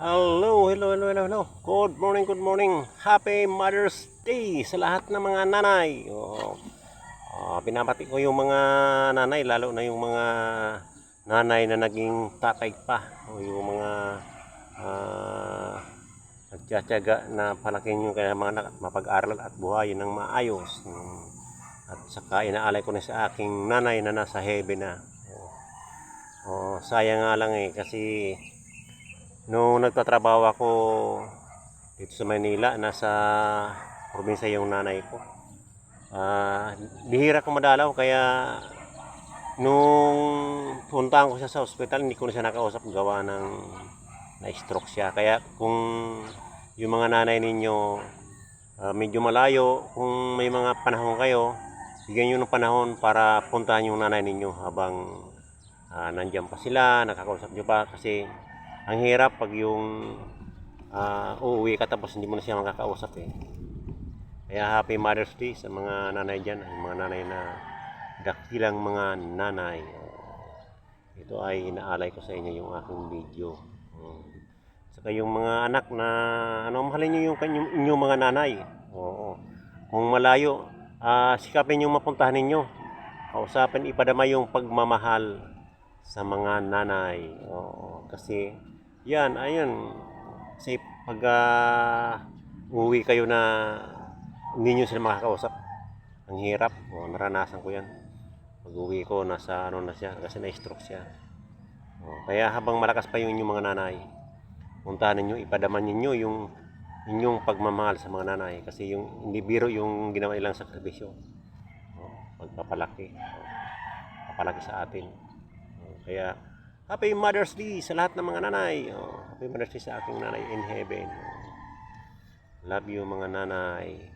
Hello, hello, hello, hello, hello. Good morning, good morning. Happy Mother's Day sa lahat ng mga nanay. Oh, ah, binabati ko yung mga nanay, lalo na yung mga nanay na naging tatay pa. O yung mga ah, nagtsatsaga na palakin yung kaya mga anak mapag-aral at buhayin ng maayos. At saka inaalay ko na sa aking nanay na nasa heaven na. Oh, oh, sayang nga lang eh kasi Nung nagtatrabaho ako dito sa Manila, nasa probinsya yung nanay ko. Ah, bihira ko madalaw kaya nung puntahan ko siya sa ospital, hindi ko na siya nakausap gawa ng na-stroke siya. Kaya kung yung mga nanay ninyo ah, medyo malayo, kung may mga panahon kayo, bigyan nyo ng panahon para puntahan yung nanay ninyo habang ah, nandyan pa sila, nakakausap nyo pa kasi ang hirap pag yung ah, uuwi ka tapos hindi mo na siya makakausap eh. Kaya happy Mother's Day sa mga nanay dyan, yung mga nanay na dakilang mga nanay. Ito ay inaalay ko sa inyo yung aking video. Mm. Saka mga anak na ano mahalin niyo yung kanyang inyong mga nanay. Oo. Kung malayo, ah, sikapin yung mapuntahan ninyo. Kausapin ipadama yung pagmamahal sa mga nanay. Oo. Kasi yan, ayun. Kasi pag ah, uwi kayo na hindi nyo sila makakausap, ang hirap. O, naranasan ko yan. Pag uwi ko, nasa ano na siya, kasi na-stroke siya. O, kaya habang malakas pa yung inyong mga nanay, puntahan ninyo, ipadaman ninyo yung inyong pagmamahal sa mga nanay. Kasi yung hindi biro yung ginawa nilang sakripisyo. O, pagpapalaki. O, papalaki sa atin. Kaya, Happy Mother's Day sa lahat ng mga nanay. Oh, happy Mother's Day sa aking nanay in heaven. Love you mga nanay.